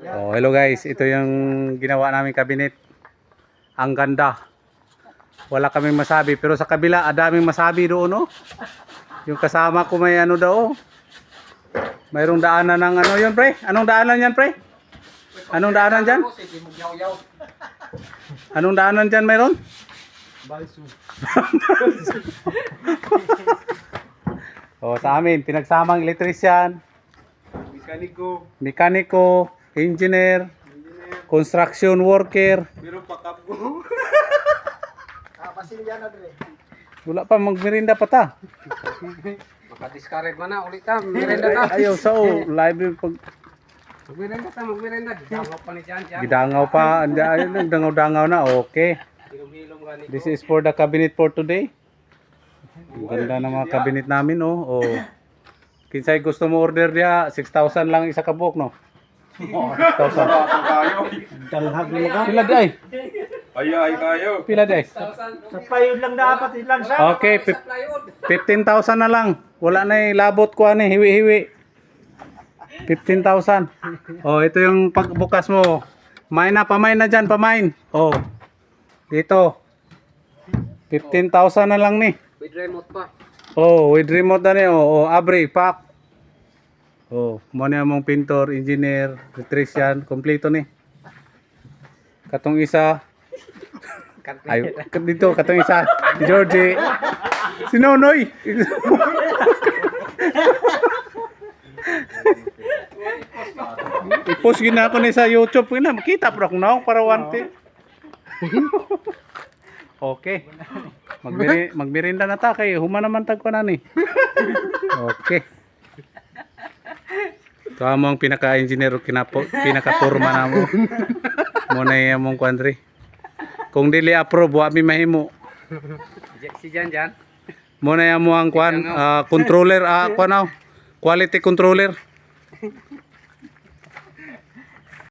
Oh, hello guys, ito yung ginawa namin cabinet. Ang ganda. Wala kaming masabi, pero sa kabila, adaming masabi doon, no? Yung kasama ko may ano daw, oh. Mayroong daanan ng ano yun, pre? Anong daanan yan, pre? Anong daanan dyan? Anong daanan dyan mayroon? Balso. Oh, sa amin, pinagsamang electrician, Mekaniko. mekaniko, engineer, construction worker. Pero pakap ko. Wala pa magmerinda pa ta. Maka-discourage man na ulit ta. Merenda ta. Ayaw sa o, live yung pag Magmerenda ta, magmerenda. Damo pa ni Jan Jan. gidangaw pa, ayun dangaw-dangaw na. Okay. This is for the cabinet for today. Ang ganda ng mga cabinet namin, oh. oh. Kinsay gusto mo order dia, 6,000 lang isa ka buok, no? 6,000. kayo. Dalhag mo ka. Pila di ay? Ay ay kayo. Pila di ay? Sa payod lang dapat ilan sa. Okay, pip- 15,000 na lang. Wala na eh, labot ko ani, hiwi-hiwi. 15,000. Oh, ito yung pagbukas mo. Main na, pamain na dyan, pamain. Oh. Dito. 15,000 na lang ni. With remote pa. Oh, with remote na ni. Oh, oh abri, pak. Oh, mo na mong pintor, engineer, electrician, kompleto ni. Katong isa. Ay, dito, katong isa. Si Georgie. Si Nonoy. I-post gina ako ni sa YouTube gina. Makita pa akong naong para wante. okay. Magbiri, magbirinda na ta kay huma naman tagko na ni. Okay. Ito amo ang pinaka-engineer kinapo, pinaka-forma na mo. Mo na yung mong kwandri. Kung dili approve, wa mi mahimo. Si Jan Jan. Mo na yung mo ang kwan, ah, controller, ah, kwan na, quality controller.